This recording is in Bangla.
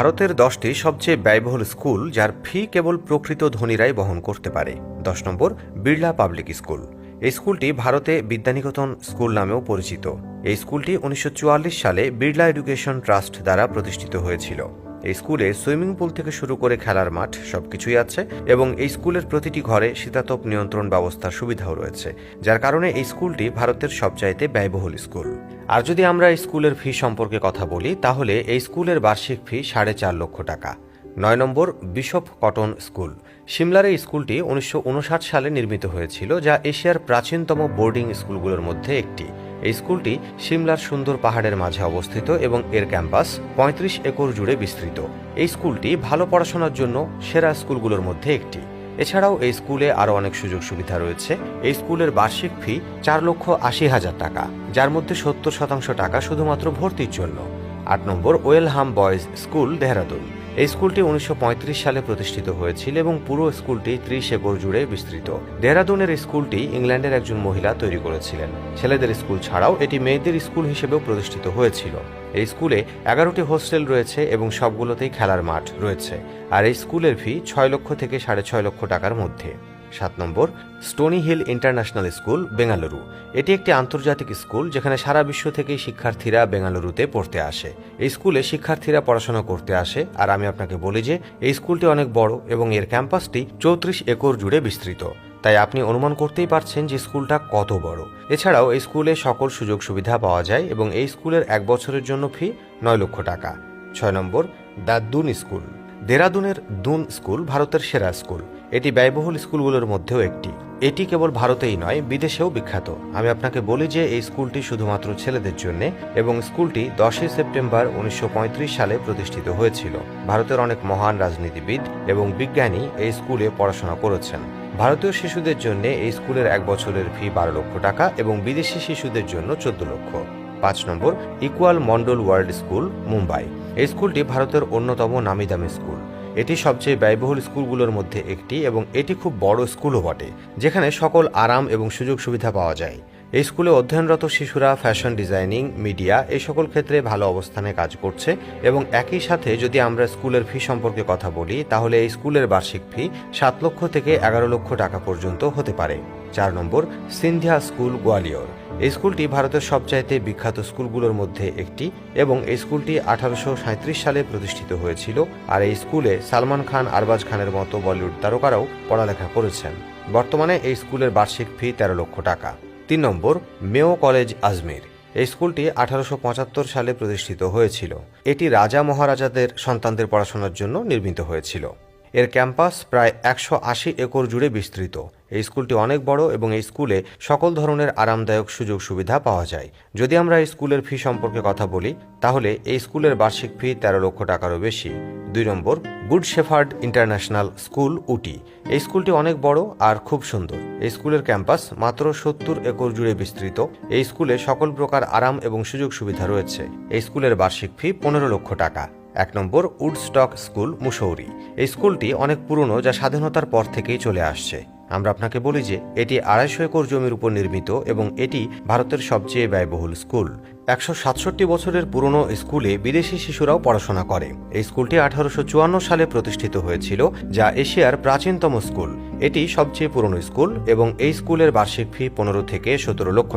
ভারতের দশটি সবচেয়ে ব্যয়বহুল স্কুল, যার ফি কেবল প্রকৃত ধনীরাই বহন করতে পারে। দশ নম্বর, বিড়লা পাবলিক স্কুল। এই স্কুলটি ভারতে বিদ্যানিকেতন স্কুল নামেও পরিচিত। এই স্কুলটি উনিশশো চুয়াল্লিশ সালে বিড়লা এডুকেশন ট্রাস্ট দ্বারা প্রতিষ্ঠিত হয়েছিল। এই স্কুলে সুইমিং পুল থেকে শুরু করে খেলার মাঠ সবকিছুই আছে এবং এই স্কুলের প্রতিটি ঘরে শীতাতপ নিয়ন্ত্রণ ব্যবস্থার সুবিধাও রয়েছে, যার কারণে এই স্কুলটি ভারতের সবচাইতে ব্যয়বহুল স্কুল। আর যদি আমরা স্কুলের ফি সম্পর্কে কথা বলি, তাহলে এই স্কুলের বার্ষিক ফি সাড়ে চার লক্ষ টাকা। নয় নম্বর, বিশপ কটন স্কুল। সিমলার এই স্কুলটি উনিশশো উনষাট সালে নির্মিত হয়েছিল, যা এশিয়ার প্রাচীনতম বোর্ডিং স্কুলগুলোর মধ্যে একটি। এই স্কুলটি সিমলার সুন্দর পাহাড়ের মাঝে অবস্থিত এবং এর ক্যাম্পাস পঁয়ত্রিশ একর জুড়ে বিস্তৃত। এই স্কুলটি ভালো পড়াশোনার জন্য সেরা স্কুলগুলোর মধ্যে একটি। এছাড়াও এই স্কুলে আরও অনেক সুযোগ সুবিধা রয়েছে। এই স্কুলের বার্ষিক ফি চার লক্ষ আশি হাজার টাকা, যার মধ্যে সত্তর শতাংশ টাকা শুধুমাত্র ভর্তির জন্য। আট নম্বর ওয়েলহাম বয়েজ স্কুল, দেহরাদুন। এই স্কুলটি উনিশশো পঁয়ত্রিশ সালে প্রতিষ্ঠিত হয়েছিল এবং পুরো স্কুলটি ত্রিশ একর জুড়ে বিস্তৃত। দেহরাদুনের স্কুলটি ইংল্যান্ডের একজন মহিলা তৈরি করেছিলেন। ছেলেদের স্কুল ছাড়াও এটি মেয়েদের স্কুল হিসেবেও প্রতিষ্ঠিত হয়েছিল। এই স্কুলে এগারোটি হোস্টেল রয়েছে এবং সবগুলোতেই খেলার মাঠ রয়েছে। আর এই স্কুলের ফি ছয় লক্ষ থেকে সাড়ে ছয় লক্ষ টাকার মধ্যে। সাত নম্বর, Stoney Hill International School, Bengaluru. এটি একটি আন্তর্জাতিক স্কুল যেখানে সারা বিশ্ব থেকে শিক্ষার্থীরা বেঙ্গালুরুতে পড়তে আসে। এই স্কুলে শিক্ষার্থীরা পড়াশোনা করতে আসে আর আমি আপনাকে বলি যে এই স্কুলটি অনেক বড় এবং এর ক্যাম্পাসটি চৌত্রিশ একর জুড়ে বিস্তৃত। তাই আপনি অনুমান করতেই পারছেন যে স্কুলটা কত বড়। এছাড়াও এই স্কুলে সকল সুযোগ সুবিধা পাওয়া যায় এবং এই স্কুলের এক বছরের জন্য ফি নয় লক্ষ টাকা। ছয় নম্বর দ্য দুন স্কুল। দেরাদুনের দুন স্কুল ভারতের সেরা স্কুল। এটি ব্যয়বহুল স্কুলগুলোর মধ্যেও একটি। এটি কেবল ভারতেই নয়, বিদেশেও বিখ্যাত। আমি আপনাকে বলি যে এই স্কুলটি শুধুমাত্র ছেলেদের জন্য এবং স্কুলটি দশই সেপ্টেম্বর উনিশশো পঁয়ত্রিশ সালে প্রতিষ্ঠিত হয়েছিল। ভারতের অনেক মহান রাজনীতিবিদ এবং বিজ্ঞানী এই স্কুলে পড়াশোনা করেছেন। ভারতীয় শিশুদের জন্য এই স্কুলের এক বছরের ফি বারো লক্ষ টাকা এবং বিদেশি শিশুদের জন্য চোদ্দ লক্ষ। পাঁচ নম্বর Ecole Mondiale World School, Mumbai. এই স্কুলটি ভারতের অন্যতম নামি দামি স্কুল। এটি সবচেয়ে ব্যয়বহুল স্কুলগুলোর মধ্যে একটি এবং এটি খুব বড় স্কুলও বটে, যেখানে সকল আরাম এবং সুযোগ সুবিধা পাওয়া যায়। এই স্কুলে অধ্যয়নরত শিশুরা ফ্যাশন, ডিজাইনিং, মিডিয়া এই সকল ক্ষেত্রে ভালো অবস্থানে কাজ করছে এবং একই সাথে যদি আমরা স্কুলের ফি সম্পর্কে কথা বলি, তাহলে এই স্কুলের বার্ষিক ফি সাত লক্ষ থেকে এগারো লক্ষ টাকা পর্যন্ত হতে পারে। চার নম্বর, সিন্ধিয়া স্কুল, গোয়ালিয়র। এই স্কুলটি ভারতের সবচাইতে বিখ্যাত স্কুলগুলোর মধ্যে একটি এবং এই স্কুলটি আঠারোশো সাঁইত্রিশ সালে প্রতিষ্ঠিত হয়েছিল আর এই স্কুলে সালমান খান, আরবাজ খানের মতো বলিউড তারকারাও পড়ালেখা করেছেন। বর্তমানে এই স্কুলের বার্ষিক ফি তেরো লক্ষ টাকা। তিন নম্বর মেও কলেজ আজমির। এই স্কুলটি আঠারোশো পঁচাত্তর সালে প্রতিষ্ঠিত হয়েছিল। এটি রাজা মহারাজাদের সন্তানদের পড়াশোনার জন্য নির্মিত হয়েছিল। এর ক্যাম্পাস প্রায় একশো আশি একর জুড়ে বিস্তৃত। এই স্কুলটি অনেক বড় এবং এই স্কুলে সকল ধরনের আরামদায়ক সুযোগ সুবিধা পাওয়া যায়। যদি আমরা এই স্কুলের ফি সম্পর্কে কথা বলি, তাহলে এই স্কুলের বার্ষিক ফি তেরো লক্ষ টাকারও বেশি। দুই নম্বর, Good Shepherd International School, Ooty. এই স্কুলটি অনেক বড় আর খুব সুন্দর। এই স্কুলের ক্যাম্পাস মাত্র সত্তর একর জুড়ে বিস্তৃত। এই স্কুলে সকল প্রকার আরাম এবং সুযোগ সুবিধা রয়েছে। এই স্কুলের বার্ষিক ফি পনেরো লক্ষ টাকা। এক নম্বর, উডস্টক স্কুল, মুসৌরি। এই স্কুলটি অনেক পুরনো যা স্বাধীনতার পর থেকেই চলে আসছে। আমরা আপনাকে বলি যে এটি আড়াইশো একর জমির উপর নির্মিত এবং এটি ভারতের সবচেয়ে ব্যয়বহুল স্কুল। একশো সাতষট্টি বছরের পুরনো স্কুলে বিদেশি শিশুরাও পড়াশোনা করে। এই স্কুলটি আঠারোশো চুয়ান্ন সালে প্রতিষ্ঠিত হয়েছিল, যা এশিয়ার প্রাচীনতম স্কুল। এটি সবচেয়ে পুরনো স্কুল এবং এই স্কুলের বার্ষিক ফি পনেরো থেকে সতেরো লক্ষ